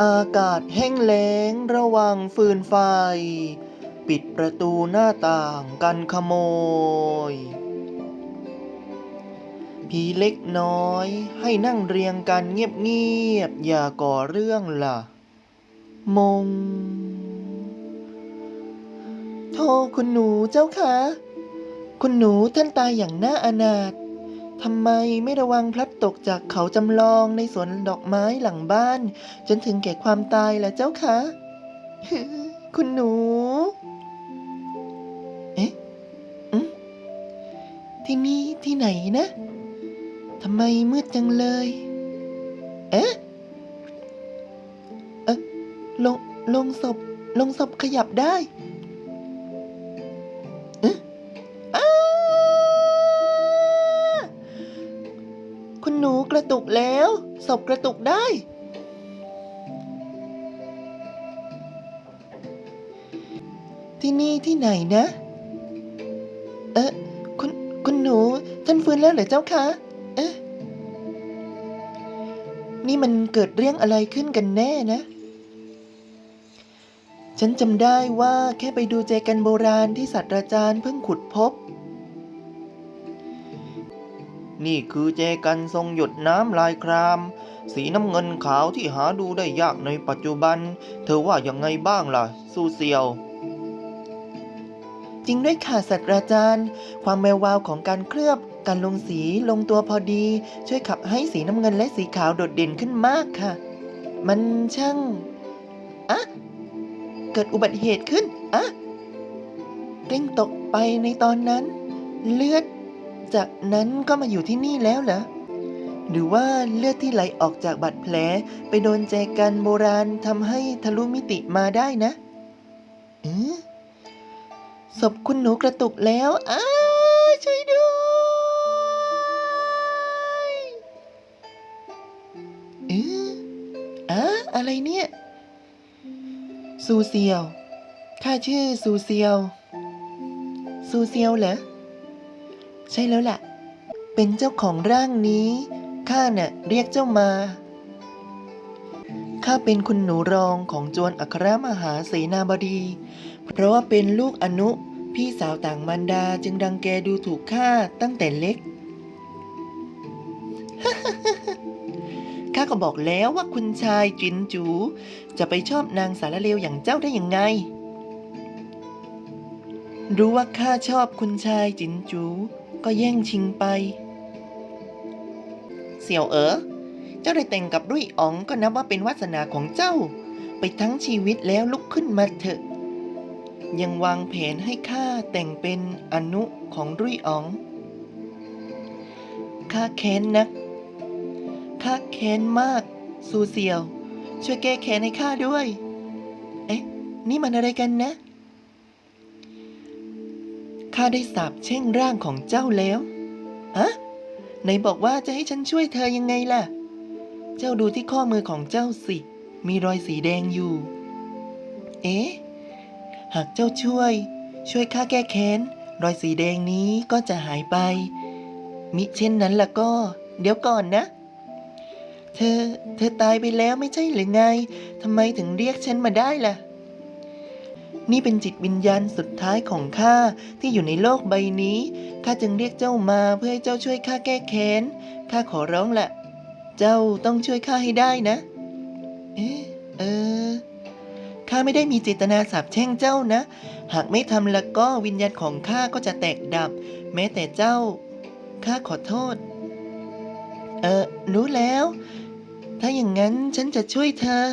อากาศแห้งแล้งระวังฟืนไฟ ปิดประตูหน้าต่างกันขโมย ผีเล็กน้อยให้นั่งเรียงกันเงียบๆอย่าก่อเรื่องล่ะ มง โทคุณหนูเจ้าคะ คุณหนูท่านตายอย่างน่าอนาถ ทำไมไม่ระวังพลัดตกจากเขาจำลองในสวนดอกไม้หลังบ้าน จนถึงแก่ความตายล่ะเจ้าคะ คุณหนู เอ๊ะอืมที่นี่ที่ไหนนะทำไมมืดจังเลย เอ๊ะเอ๊ะลงลงศพลงศพขยับได้ แล้ว ศพกระตุกได้ ที่นี่ที่ไหนนะ เอ๊ะคุณคุณหนู ท่านฟื้นแล้วเหรอเจ้าคะ เอ๊ะ นี่มันเกิดเรื่องอะไรขึ้นกันแน่นะ ฉันจำได้ว่าแค่ไปดูเจกันโบราณที่ศาสตราจารย์เพิ่งขุดพบ นี่คือเจกันทรงหยดน้ำลายคราม สีน้ำเงินขาวที่หาดูได้ยากในปัจจุบัน เธอว่ายังไงบ้างล่ะ ซูเซียว จริงด้วยค่ะศาสตราจารย์ ความแวววาวของการเคลือบ การลงสีลงตัวพอดี ช่วยขับให้สีน้ำเงินและสีขาวโดดเด่นขึ้นมากค่ะ มันช่างอะเกิดอุบัติเหตุขึ้นอะกลิ้งตกไปในตอนนั้น เลือด จากนั้นก็มาอยู่ที่นี่แล้วเหรอ หรือว่าเลือดที่ไหลออกจากบาดแผลไปโดนแจกันโบราณทำให้ทะลุมิติมาได้นะเออศพคุณหนูกระตุกแล้ว อ้าช่วยด้วยเอออะอะไรเนี่ย ซูเซียว ข้าชื่อซูเซียว ซูเซียวเหรอ ใช่แล้วล่ะ เป็นเจ้าของร่างนี้ ข้าน่ะเรียกเจ้ามา ข้าเป็นคุณหนูรองของจวนอัครมหาเสนาบดี เพราะว่าเป็นลูกอนุ พี่สาวต่างมารดาจึงรังแกดูถูกข้าตั้งแต่เล็ก ข้าก็บอกแล้วว่าคุณชายจินจู จะไปชอบนางสารเลวอย่างเจ้าได้ยังไงรู้ว่าข้าชอบคุณชายจินจู ก็แย่งชิงไป เสี่ยวเอ๋อ เจ้าได้แต่งกับรุ่ยอ๋องก็นับว่าเป็นวาสนาของเจ้า ไปทั้งชีวิตแล้วลุกขึ้นมาเถอะ ยังวางแผนให้ข้าแต่งเป็นอนุของรุ่ยอ๋องข้าแค้นนักข้าแค้นมากซูเซียว ช่วยแก้แค้นให้ข้าด้วย เอ๊ะ นี่มันอะไรกันนะ ข้าได้สาบแช่งร่างของเจ้าแล้วอะไหนบอกว่าจะให้ฉันช่วยเธอยังไงล่ะ เจ้าดูที่ข้อมือของเจ้าสิ มีรอยสีแดงอยู่ เอ๊ะ หากเจ้าช่วย ช่วยข้าแก้แค้น รอยสีแดงนี้ก็จะหายไป มิเช่นนั้นล่ะก็ เดี๋ยวก่อนนะ เธอ เธอตายไปแล้วไม่ใช่หรือไง ทำไมถึงเรียกฉันมาได้ล่ะ นี่เป็นจิตวิญญาณสุดท้ายของข้าที่อยู่ในโลกใบนี้ ข้าจึงเรียกเจ้ามาเพื่อให้เจ้าช่วยข้าแก้แค้น ข้าขอร้องละเจ้าต้องช่วยข้าให้ได้นะ เอ๊ะเออ ข้าไม่ได้มีเจตนาสาบแช่งเจ้านะ หากไม่ทำแล้วก็วิญญาณของข้าก็จะแตกดับ แม้แต่เจ้า ข้าขอโทษ เออรู้แล้ว ถ้าอย่างนั้นฉันจะช่วยเธอ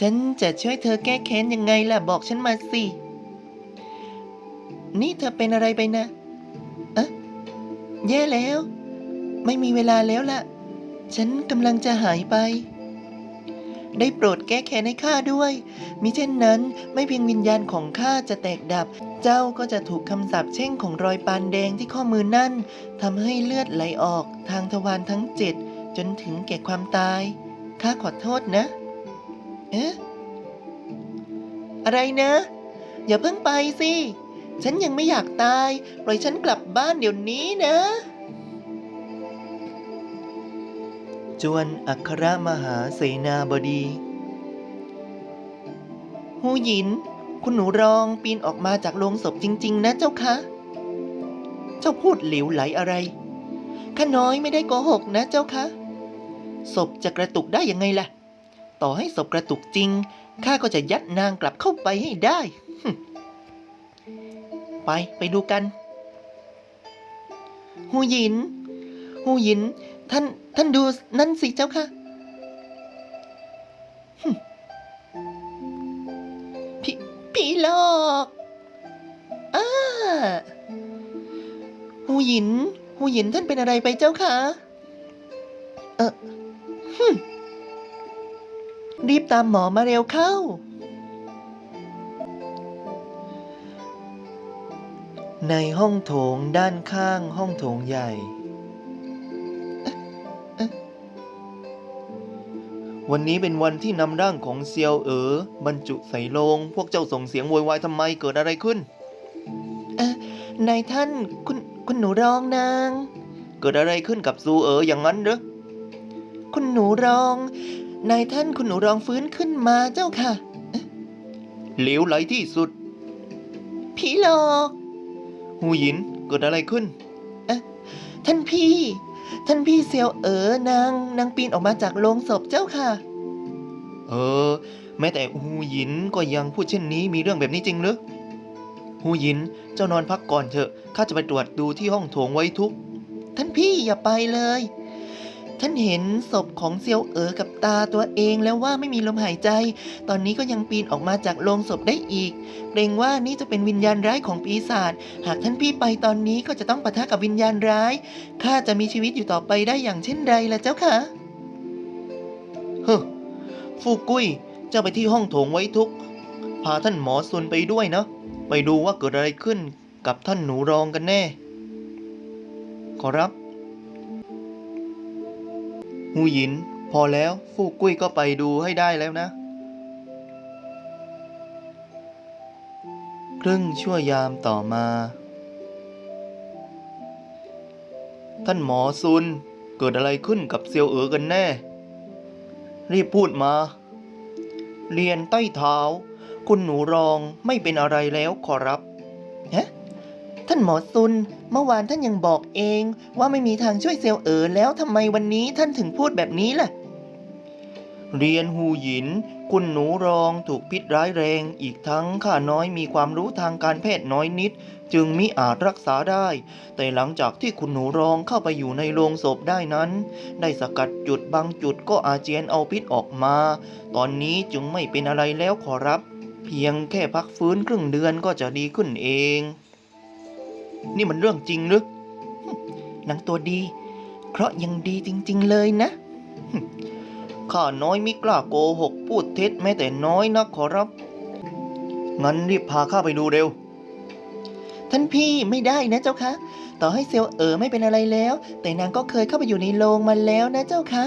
ฉันจะช่วยเธอแก้แค้นยังไงล่ะ บอกฉันมาสิ นี่เธอเป็นอะไรไปนะอะแย่แล้ว ไม่มีเวลาแล้วล่ะ ฉันกำลังจะหายไป ได้โปรดแก้แค้นให้ข้าด้วย มิเช่นนั้นไม่เพียงวิญญาณของข้าจะแตกดับ เจ้าก็จะถูกคำสาปแช่งของรอยปานแดงที่ข้อมือนั่นทำให้เลือดไหลออกทางทวารทั้งเจ็ดจนถึงแก่ความตาย ข้าขอโทษนะ เอ๊ะ อะไรนะ อย่าเพิ่งไปสิ ฉันยังไม่อยากตาย ปล่อยฉันกลับบ้านเดี๋ยวนี้นะ จวนอัครมหาเสนาบดีหูหยิน คุณหนูรองปีนออกมาจากโลงศพจริง ๆ นะเจ้าคะ เจ้าพูดเหลวไหลอะไร ข้าน้อยไม่ได้โกหกนะเจ้าคะ ศพจะกระตุกได้ยังไงล่ะ ต่อให้ศพกระตุกจริง ข้าก็จะยัดนางกลับเข้าไปให้ได้ ไปไปดูกัน หูหยิน หูหยิน ท่าน ท่านดูนั่นสิเจ้าค่ะหึผีผีหลอกอ้าหูหยิน หูหยินท่านเป็นอะไรไปเจ้าค่ะ เออ รีบตามหมอมาเร็วเข้า ในห้องโถงด้านข้างห้องโถงใหญ่ วันนี้เป็นวันที่นำร่างของเซียวเอ๋อบรรจุใส่โลง พวกเจ้าส่งเสียงโวยวายทำไมเกิดอะไรขึ้นเออนายท่านคุณคุณหนูรองนาง เกิดอะไรขึ้นกับซูเอ๋ออย่างนั้นเหรอคุณหนูรอง นายท่านคุณหนูรองฟื้นขึ้นมาเจ้าค่ะเหลวไหลที่สุด ผีหลอกหูหยินเกิดอะไรขึ้นเอ๊ะท่านพี่ ท่านพี่เซียวเอ๋อนางนางปีนออกมาจากโลงศพเจ้าค่ะ เออ แม้แต่หูหยินก็ยังพูดเช่นนี้มีเรื่องแบบนี้จริงหรือหูหยินเจ้านอนพักก่อนเถอะข้าจะไปตรวจดูที่ห้องโถงไว้ทุก ท่านพี่อย่าไปเลย ท่านเห็นศพของเซียวเอ๋อกับตาตัวเองแล้วว่าไม่มีลมหายใจ ตอนนี้ก็ยังปีนออกมาจากโลงศพได้อีก เกรงว่านี่จะเป็นวิญญาณร้ายของปีศาจ หากท่านพี่ไปตอนนี้ก็จะต้องปะทะกับวิญญาณร้าย ข้าจะมีชีวิตอยู่ต่อไปได้อย่างเช่นใดล่ะเจ้าคะเฮ้อฟูกุ้ยเจ้าไปที่ห้องโถงไว้ทุก พาท่านหมอซุนไปด้วยเนาะไปดูว่าเกิดอะไรขึ้นกับท่านหนูรองกันแน่ ขอรับ หูหยิน พอแล้วฟูกุ้ยก็ไปดูให้ได้แล้วนะ ครึ่งชั่วยามต่อมา ท่านหมอซุน เกิดอะไรขึ้นกับเซียวเอ๋อกันแน่ รีบพูดมา เรียนใต้เท้า คุณหนูรองไม่เป็นอะไรแล้วขอรับฮะ ท่านหมอซุน เมื่อวานท่านยังบอกเองว่าไม่มีทางช่วยเซียวเอ๋อแล้วทำไมวันนี้ท่านถึงพูดแบบนี้ล่ะ เรียนหูหยิน คุณหนูรองถูกพิษร้ายแรง อีกทั้งข้าน้อยมีความรู้ทางการแพทย์น้อยนิด จึงมิอาจรักษาได้ แต่หลังจากที่คุณหนูรองเข้าไปอยู่ในโรงศพได้นั้น ได้สกัดจุดบางจุดก็อาเจียนเอาพิษออกมา ตอนนี้จึงไม่เป็นอะไรแล้วขอรับ เพียงแค่พักฟื้นครึ่งเดือนก็จะดีขึ้นเอง นี่มันเรื่องจริงหรือหนังตัวดีเพราะยังดีจริง ๆ เลยนะ ข้าน้อยมิกล้าโกหกพูดเท็จแม้แต่น้อยนักขอรับ งั้นรีบพาข้าไปดูเร็ว ท่านพี่ไม่ได้นะเจ้าคะ ต่อให้เซลเอ๋อไม่เป็นอะไรแล้ว แต่นางก็เคยเข้าไปอยู่ในโรงมาแล้วนะเจ้าคะ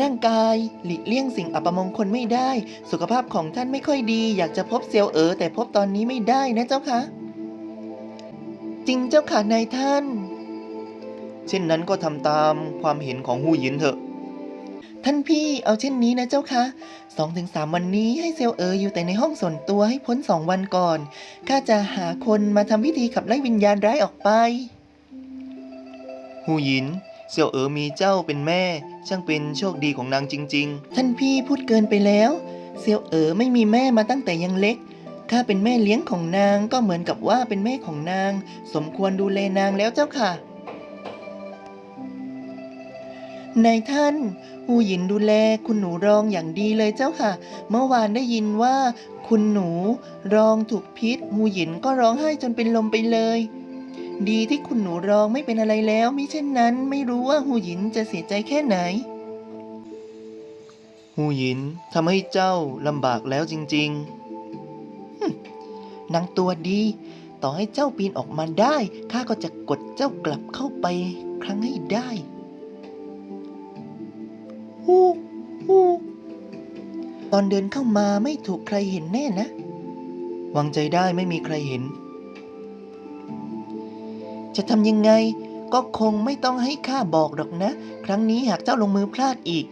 ร่างกายหลีกเลี่ยงสิ่งอัปมงคลไม่ได้ สุขภาพของท่านไม่ค่อยดี อยากจะพบเซลเอ๋อแต่พบตอนนี้ไม่ได้นะเจ้าคะ จริงเจ้าค่ะนายท่าน เช่นนั้นก็ทำตามความเห็นของฮูหยินเถอะ ท่านพี่เอาเช่นนี้นะเจ้าคะสองถึงสามวันนี้ให้เซลเอ๋ออยู่แต่ในห้องส่วนตัวให้พ้นสองวันก่อนข้าจะหาคนมาทำพิธีขับไล่วิญญาณร้ายออกไปหูหยินเสี่ยวเอ๋อมีเจ้าเป็นแม่ ช่างเป็นโชคดีของนางจริง ๆ ท่านพี่พูดเกินไปแล้วเสี่ยวเอ๋อไม่มีแม่มาตั้งแต่ยังเล็ก ข้าเป็นแม่เลี้ยงของนางก็เหมือนกับว่าเป็นแม่ของนาง สมควรดูแลนางแล้วเจ้าค่ะนายท่านหูหยินดูแลคุณหนูรองอย่างดีเลยเจ้าค่ะ เมื่อวานได้ยินว่า คุณหนูรองถูกพิษหูหยินก็ร้องไห้จนเป็นลมไปเลย ดีที่คุณหนูรองไม่เป็นอะไรแล้วมิเช่นนั้น ไม่รู้ว่าหูหยินจะเสียใจแค่ไหนหูหยินทำให้เจ้าลำบากแล้วจริง ๆ นางตัวดี ต่อให้เจ้าปีนออกมาได้ ข้าก็จะกดเจ้ากลับเข้าไปครั้งให้ได้ฮู้ฮู้ตอนเดินเข้ามาไม่ถูกใครเห็นแน่นะ วางใจได้ไม่มีใครเห็น จะทำยังไงก็คงไม่ต้องให้ข้าบอกหรอกนะ ครั้งนี้หากเจ้าลงมือพลาดอีก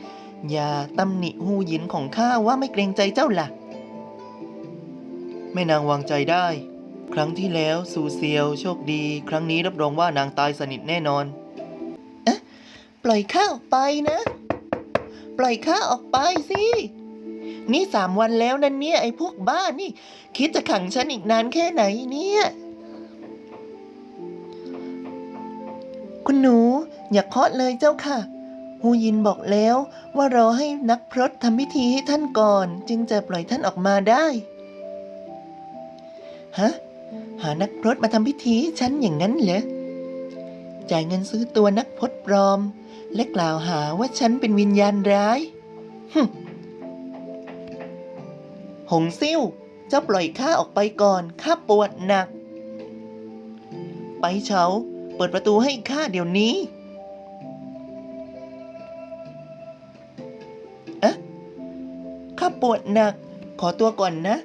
อย่าตำหนิหูหยินของข้าว่าไม่เกรงใจเจ้าล่ะ แม่นางวางใจได้ ครั้งที่แล้วซูเซียวโชคดี ครั้งนี้รับรองว่านางตายสนิทแน่นอนเอ๊ะปล่อยข้าออกไปนะ ปล่อยข้าออกไปสินี่สามวันแล้วนั่นเนี่ยไอ้พวกบ้านี่ คิดจะขังฉันอีกนานแค่ไหนเนี่ย คุณหนู อย่าเคาะเลยเจ้าค่ะฮูยินบอกแล้วว่ารอให้นักพรตทำพิธีให้ท่านก่อน จึงจะปล่อยท่านออกมาได้ ฮะ หานักพรตมาทำพิธีฉันอย่างนั้นเหรอ จ่ายเงินซื้อตัวนักพรตปลอม และกล่าวหาว่าฉันเป็นวิญญาณร้ายฮึหงซิ่วเจ้าปล่อยข้าออกไปก่อน ข้าปวดหนัก ไปเฉาเปิดประตูให้ข้าเดี๋ยวนี้เอ๊ะข้าปวดหนัก ขอตัวก่อนนะ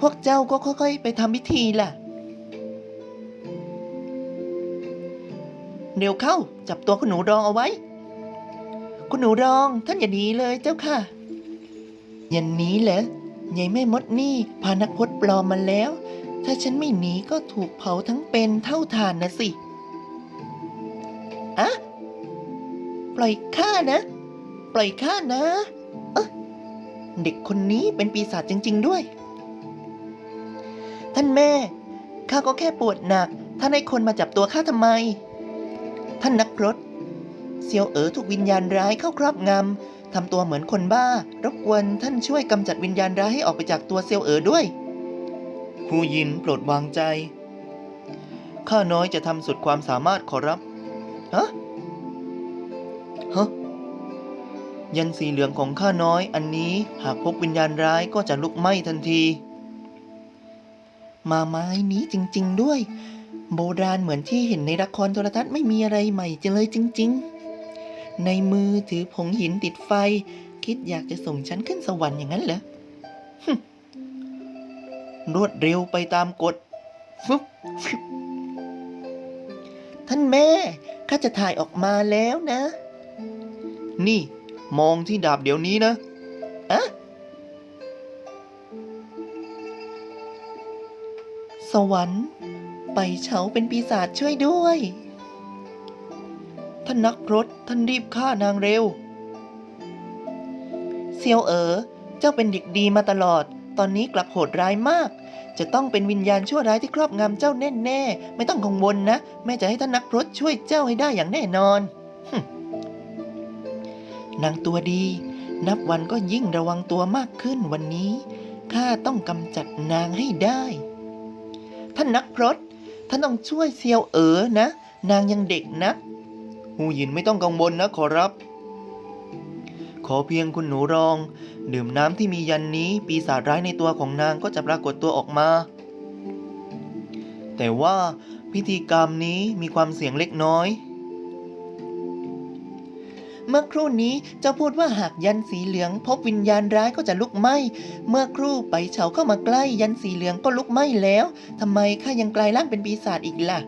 พวกเจ้าก็ค่อยๆ ไปทำพิธีล่ะเดี๋ยวเข้าจับตัวคุณหนูรองเอาไว้ คุณหนูรองท่านอย่าหนีเลยเจ้าค่ะ อย่าหนีเหรอยายแม่มดนี่พานักพจน์ปลอมมาแล้ว ถ้าฉันไม่หนีก็ถูกเผาทั้งเป็นเท่าทานนะสิอะปล่อยข้านะ ปล่อยข้านะเด็กคนนี้เป็นปีศาจจริง ๆ ด้วย ท่านแม่ ข้าก็แค่ปวดหนัก ท่านให้คนมาจับตัวข้าทำไม ท่านนักพรตเซียวเอ๋อถูกวิญญาณร้ายเข้าครอบงำทำตัวเหมือนคนบ้า รบกวนท่านช่วยกำจัดวิญญาณร้ายให้ออกไปจากตัวเซียวเอ๋อด้วยฮูยินโปรดวางใจ ข้าน้อยจะทำสุดความสามารถขอรับ ฮะ ฮะ ยันสีเหลืองของข้าน้อยอันนี้หากพบวิญญาณร้ายก็จะลุกไหม้ทันที มาไม้นี้จริง ๆ ด้วย โบราณเหมือนที่เห็นในละครโทรทัศน์ไม่มีอะไรใหม่จังเลยจริง ๆ ในมือถือผงหินติดไฟ คิดอยากจะส่งฉันขึ้นสวรรค์อย่างนั้นเหรอรวดเร็วไปตามกฎฟึบท่านแม่ข้าจะถ่ายออกมาแล้วนะ นี่ มองที่ดาบเดี๋ยวนี้นะ สวรรค์ ไปเฉาเป็นปีศาจช่วยด้วย ท่านนักพรตท่านรีบฆ่านางเร็ว เซียวเอ๋อเจ้าเป็นเด็กดีมาตลอด ตอนนี้กลับโหดร้ายมาก จะต้องเป็นวิญญาณชั่วร้ายที่ครอบงำเจ้าแน่ๆ ไม่ต้องกังวลนะ แม่จะให้ท่านนักพรตช่วยเจ้าให้ได้อย่างแน่นอนนางตัวดี นับวันก็ยิ่งระวังตัวมากขึ้นวันนี้ ข้าต้องกำจัดนางให้ได้ ท่านนักพรตท่านต้องช่วยเซียวเอ๋อนะ นางยังเด็กนะหูหยินไม่ต้องกังวลนะขอรับ ขอเพียงคุณหนูรอง ดื่มน้ำที่มียันนี้ปีศาจร้ายในตัวของนางก็จะปรากฏตัวออกมา แต่ว่าพิธีกรรมนี้มีความเสี่ยงเล็กน้อย เมื่อครู่นี้เจ้าพูดว่าหากยันสีเหลืองพบวิญญาณร้ายก็จะลุกไหม้ เมื่อครู่ไปเฉาเข้ามาใกล้ยันสีเหลืองก็ลุกไหม้แล้วทำไมข้ายังกลายร่างเป็นปีศาจอีกล่ะ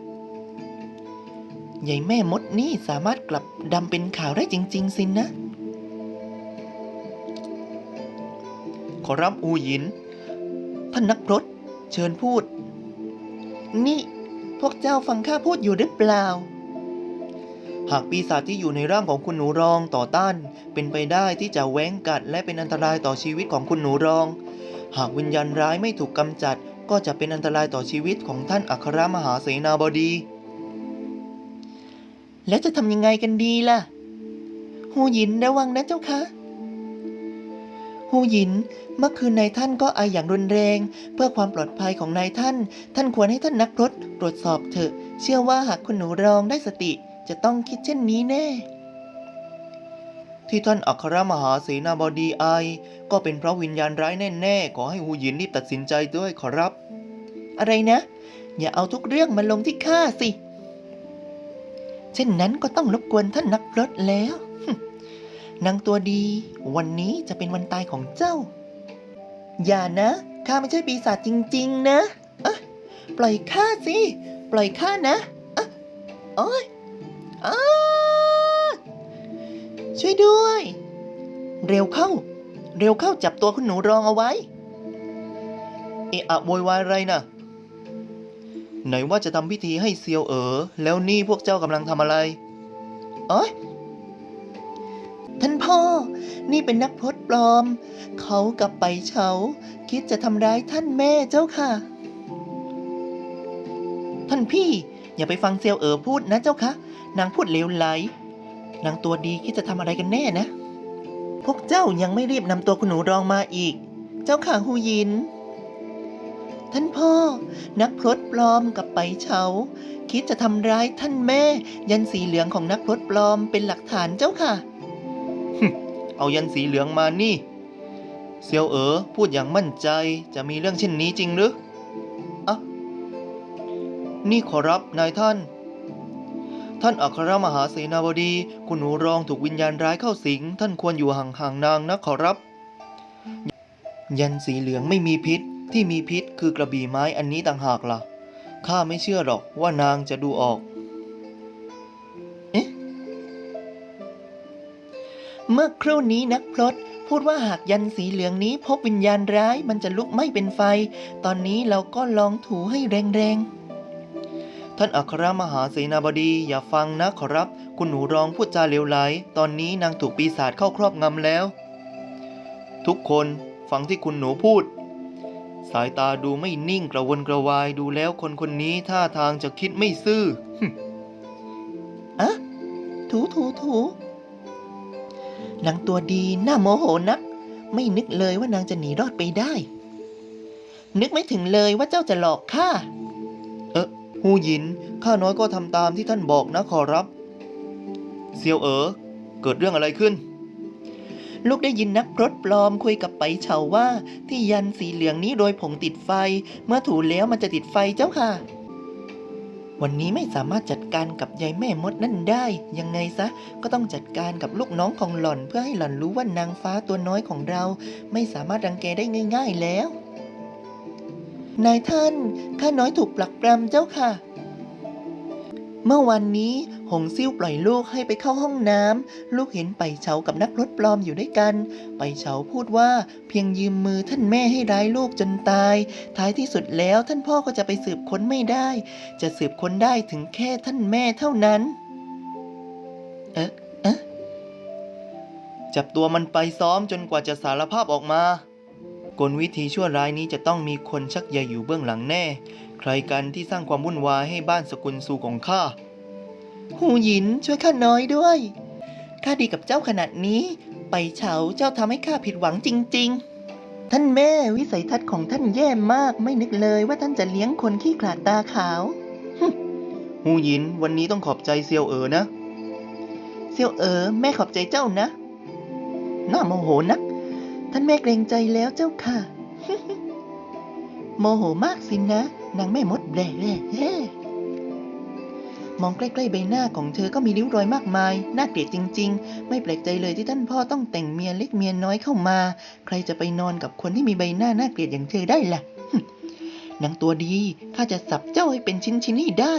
ยายแม่มดนี่สามารถกลับดำเป็นขาวได้จริง ๆ สินนะ ขอรับอูหยิน ท่านนักพรตเชิญพูด นี่ พวกเจ้าฟังข้าพูดอยู่หรือเปล่า หากปีศาจที่อยู่ในร่างของคุณหนูรองต่อต้าน เป็นไปได้ที่จะแหว้งกัดและเป็นอันตรายต่อชีวิตของคุณหนูรอง หากวิญญาณร้ายไม่ถูกกำจัด ก็จะเป็นอันตรายต่อชีวิตของท่านอัครมหาเสนาบดี แล้วจะทำยังไงกันดีล่ะ หูหยินระวังนะเจ้าคะหูหยินเมื่อคืนนายท่านก็ไออย่างรุนแรง เพื่อความปลอดภัยของนายท่าน ท่านควรให้ท่านนักพรตตรวจสอบเถอะ เชื่อว่าหากคุณหนูรองได้สติ จะต้องคิดเช่นนี้แน่ ที่ท่านอัครมหาเสนาบดีไอก็เป็นเพราะวิญญาณร้ายแน่ๆ ขอให้หูหยินรีบตัดสินใจด้วยขอรับ อะไรนะ อย่าเอาทุกเรื่องมาลงที่ข้าสิ เช่นนั้นก็ต้องรบกวนท่านนักรตแล้วนางตัวดี วันนี้จะเป็นวันตายของเจ้า อย่านะ ข้าไม่ใช่ปีศาจจริง ๆ นะอะปล่อยข้าสิ ปล่อยข้านะอะโอ้ย ช่วยด้วย เร็วเข้า เร็วเข้าจับตัวคุณหนูรองเอาไว้ เอะอะโวยวายอะไรนะไหนว่าจะทำพิธีให้เซียวเอ๋อแล้วนี่พวกเจ้ากำลังทำอะไรเอ้ยท่านพ่อ นี่เป็นนักพรตปลอม เขากับไปเฉาคิดจะทำร้ายท่านแม่เจ้าค่ะ ท่านพี่ อย่าไปฟังเซียวเอ๋อพูดนะเจ้าคะ นางพูดเลวไหล นางตัวดีคิดจะทำอะไรกันแน่นะ พวกเจ้ายังไม่รีบนำตัวคุณหนูรองมาอีก เจ้าข่าหูยิน ท่านพ่อ นักพรตปลอมกับไปเฉาคิดจะทำร้ายท่านแม่ ยันสีเหลืองของนักพรตปลอมเป็นหลักฐานเจ้าค่ะเอายันสีเหลืองมานี่ เซียวเอ๋อพูดอย่างมั่นใจจะมีเรื่องเช่นนี้จริงหรือ นี่ขอรับนายท่าน ท่านอัครมหาเสนาบดี คุณหนูรองถูกวิญญาณร้ายเข้าสิง ท่านควรอยู่ห่างๆนางนะขอรับ ยันสีเหลืองไม่มีพิษ ที่มีพิษคือกระบี่ไม้อันนี้ต่างหากล่ะ ข้าไม่เชื่อหรอกว่านางจะดูออกเอ๊ะเมื่อครู่นี้นักพรตพูดว่าหากยันสีเหลืองนี้พบวิญญาณร้ายมันจะลุกไหม้เป็นไฟ ตอนนี้เราก็ลองถูให้แรงๆ ท่านอัครมหาเสนาบดีอย่าฟังนะขอรับ คุณหนูรองพูดจาเลวไหล ตอนนี้นางถูกปีศาจเข้าครอบงำแล้ว ทุกคนฟังที่คุณหนูพูด สายตาดูไม่นิ่งกระวนกระวายดูแล้วคนคนนี้ท่าทางจะคิดไม่ซื่ออะถูถูถูนางตัวดีน่าโมโหนัก ไม่นึกเลยว่านางจะหนีรอดไปได้ นึกไม่ถึงเลยว่าเจ้าจะหลอกข้า เออฮูหยิน ข้าน้อยก็ทำตามที่ท่านบอกนะขอรับ เซียวเอ๋อ เกิดเรื่องอะไรขึ้น ลูกได้ยินนักพรตปลอมคุยกับไปเฉาว่า ที่ยันสีเหลืองนี้โดยผงติดไฟ เมื่อถูแล้วมันจะติดไฟเจ้าค่ะ วันนี้ไม่สามารถจัดการกับยายแม่มดนั่นได้ ยังไงซะ ก็ต้องจัดการกับลูกน้องของหล่อน เพื่อให้หล่อนรู้ว่านางฟ้าตัวน้อยของเรา ไม่สามารถรังแกได้ง่าย ๆแล้ว นายท่าน ข้าน้อยถูกปลักปรำเจ้าค่ะ เมื่อวันนี้หงซิ่วปล่อยลูกให้ไปเข้าห้องน้ำ ลูกเห็นไปเฉากับนักรถปลอมอยู่ด้วยกัน ไปเฉาพูดว่าเพียงยืมมือท่านแม่ให้ร้ายลูกจนตาย ท้ายที่สุดแล้วท่านพ่อก็จะไปสืบค้นไม่ได้ จะสืบค้นได้ถึงแค่ท่านแม่เท่านั้น เอ๊ะ เอ๊ะ จับตัวมันไปซ้อมจนกว่าจะสารภาพออกมา กลวิธีชั่วร้ายนี้จะต้องมีคนชักใยอยู่เบื้องหลังแน่ ใครกันที่สร้างความวุ่นวายให้บ้านสกุลซูของข้า หูหยินช่วยข้าน้อยด้วยข้าดีกับเจ้าขนาดนี้ ไปเฉาเจ้าทำให้ข้าผิดหวังจริง ๆ ท่านแม่วิสัยทัศน์ของท่านแย่มากไม่นึกเลยว่าท่านจะเลี้ยงคนขี้ขลาดตาขาวหูหยินวันนี้ต้องขอบใจเซียวเอ๋อนะ เซียวเอ๋อแม่ขอบใจเจ้านะ น่าโมโหนัก ท่านแม่เกรงใจแล้วเจ้าค่ะ โมโหมากสินะ นางแม่มดแบล่แล่มองใกล้ๆใบหน้าของเธอก็มีริ้วรอยมากมาย น่าเกลียดจริง ๆ ไม่แปลกใจเลยที่ท่านพ่อต้องแต่งเมียเล็กเมียน้อยเข้ามา ใครจะไปนอนกับคนที่มีใบหน้าน่าเกลียดอย่างเธอได้ล่ะนางตัวดี ข้าจะสับเจ้าให้เป็นชิ้นๆให้ได้